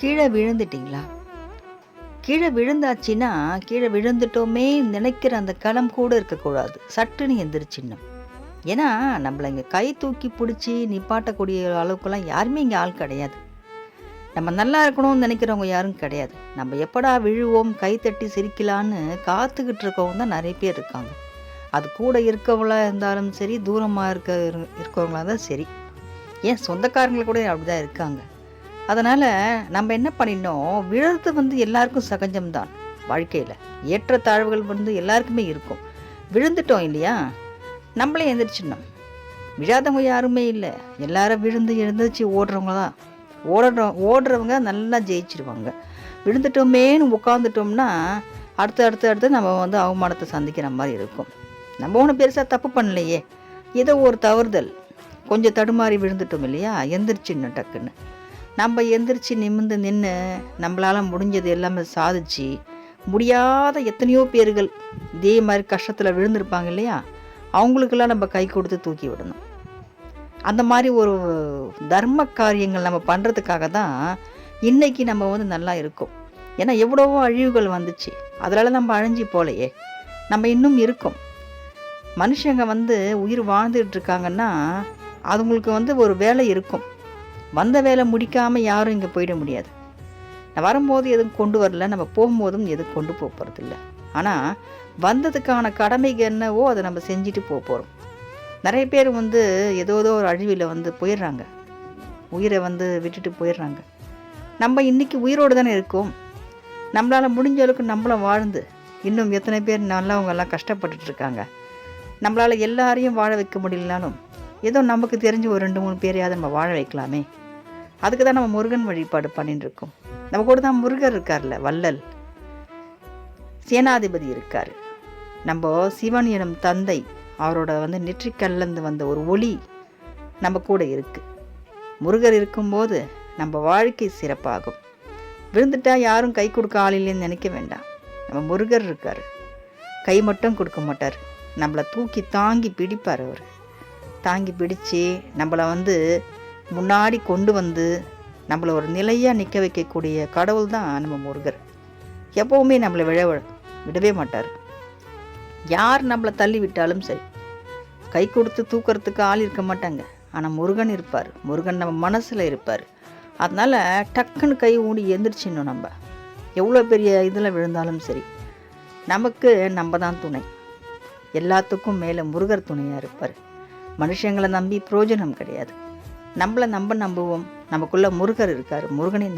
கீழே விழுந்துட்டீங்களா? கீழே விழுந்தாச்சுன்னா கீழே விழுந்துட்டோமே நினைக்கிற அந்த களம் கூட இருக்கக்கூடாது. சட்டுன்னு எந்திரிச்சிடணும் ஏன்னா நம்மளை இங்கே கை தூக்கி பிடிச்சி நிப்பாட்டக்கூடிய அளவுக்குலாம் யாருமே இங்கே ஆள் கிடையாது. நம்ம நல்லா இருக்கணும்னு நினைக்கிறவங்க யாரும் கிடையாது. நம்ம எப்படா விழுவோம் கை தட்டி சிரிக்கலான்னு காத்துக்கிட்டு இருக்கவங்க தான் நிறைய பேர் இருக்காங்க. அது கூட இருக்கவங்களா இருந்தாலும் சரி தூரமாக இருக்க இருக்கவங்களா தான் சரி. ஏன் சொந்தக்காரங்களை கூட அப்படி தான் இருக்காங்க. அதனால் நம்ம என்ன பண்ணினோம் விழுறது வந்து எல்லாருக்கும் சகஜம்தான். வாழ்க்கையில் ஏற்ற தாழ்வுகள் வந்து எல்லாருக்குமே இருக்கும். விழுந்துட்டோம் இல்லையா? நம்மளே எந்திரிச்சிடணும். விழாதவங்க யாருமே இல்லை. எல்லாரும் விழுந்து எழுந்திரிச்சு ஓடுறவங்க தான். ஓடுற ஓடுறவங்க நல்லா ஜெயிச்சிருவாங்க. விழுந்துட்டோமேன்னு உட்காந்துட்டோம்னா அடுத்து அடுத்து அடுத்து நம்ம வந்து அவமானத்தை சந்திக்கிற மாதிரி இருக்கும். நம்ம ஒன்றும் பெருசாக தப்பு பண்ணலையே. ஏதோ ஒரு தவறுதல். கொஞ்சம் தடுமாறி விழுந்துட்டோம் இல்லையா? எந்திரிச்சிடணும் டக்குன்னு. நம்ம எந்திரிச்சு நிமிர்ந்து நின்று நம்மளால் முடிஞ்சது எல்லாமே சாதிச்சு முடியாத எத்தனையோ பேர்கள் இதே மாதிரி கஷ்டத்தில் விழுந்திருப்பாங்க இல்லையா? அவங்களுக்கெல்லாம் நம்ம கை கொடுத்து தூக்கி விடணும். அந்த மாதிரி ஒரு தர்ம காரியங்கள் நம்ம பண்ணுறதுக்காக தான் இன்றைக்கி நம்ம வந்து நல்லா இருக்கோம். ஏன்னா எவ்வளவோ அழிவுகள் வந்துச்சு. அதனால் நம்ம அழிஞ்சு போலையே. நம்ம இன்னும் இருக்கோம். மனுஷங்க வந்து உயிர் வாழ்ந்துட்டு இருக்காங்கன்னா அதுங்களுக்கு வந்து ஒரு வேலை இருக்கும். வந்த வேலை முடிக்காமல் யாரும் இங்கே போயிட முடியாது. நான் வரும்போது எதுவும் கொண்டு வரல. நம்ம போகும்போதும் எதுவும் கொண்டு போக போகிறதில்ல ஆனால் வந்ததுக்கான கடமைக்கு என்னவோ அதை நம்ம செஞ்சுட்டு போக போகிறோம் நிறைய பேர் வந்து ஏதோ ஏதோ ஒரு அழிவில் வந்து போயிடுறாங்க. உயிரை வந்து விட்டுட்டு போயிடுறாங்க. நம்ம இன்றைக்கி உயிரோடு தானே இருக்கோம். நம்மளால் முடிஞ்ச அளவுக்கு நம்மளும் வாழ்ந்து இன்னும் எத்தனை பேர் நல்லவங்கெல்லாம் கஷ்டப்பட்டுட்டு இருக்காங்க. நம்மளால் எல்லாரையும் வாழ வைக்க முடியலனாலும் ஏதோ நமக்கு தெரிஞ்ச ஒரு ரெண்டு மூணு பேரையாவது நம்ம வாழ வைக்கலாமே. அதுக்கு தான் நம்ம முருகன் வழிபாடு பண்ணிட்டு இருக்கோம் நம்ம கூட தான் முருகர் இருக்கார்ல வள்ளல். சேனாதிபதி இருக்கார். நம்ம சிவன் எனும் தந்தை அவரோட வந்து நெற்றிக்கல்லந்து வந்த ஒரு ஒளி நம்ம கூட இருக்குது முருகர் இருக்கும்போது நம்ம வாழ்க்கை சிறப்பாகும். விழுந்துட்டா யாரும் கை கொடுக்க ஆள் இல்லைன்னு நினைக்க வேண்டாம். நம்ம முருகர் இருக்கார். கை மட்டும் கொடுக்க மாட்டார். நம்மளை தூக்கி தாங்கி பிடிப்பார் அவர். தாங்கி பிடிச்சு நம்மளை வந்து முன்னாடி கொண்டு வந்து நம்மளை ஒரு நிலையாக நிற்க வைக்கக்கூடிய கடவுள் தான் நம்ம முருகர். எப்போவுமே நம்மளை விழ விடவே மாட்டார். யார் நம்மளை தள்ளி விட்டாலும் சரி கை கொடுத்து தூக்கிறதுக்கு ஆள் இருக்க மாட்டாங்க. ஆனால் முருகன் இருப்பார். முருகன் நம்ம மனசில் இருப்பார். அதனால் டக்குன்னு கை ஊடி எந்திரிச்சிடணும் நம்ம. எவ்வளோ பெரிய இதில் விழுந்தாலும் சரி நமக்கு நம்ம தான் துணை. எல்லாத்துக்கும் மேலே முருகர் துணையாக இருப்பார். மனுஷங்களை நம்பி பிரயோஜனம் கிடையாது. நம்மளை நம்ம நம்புவோம். நமக்குள்ள முருகர் இருக்கார். முருகனை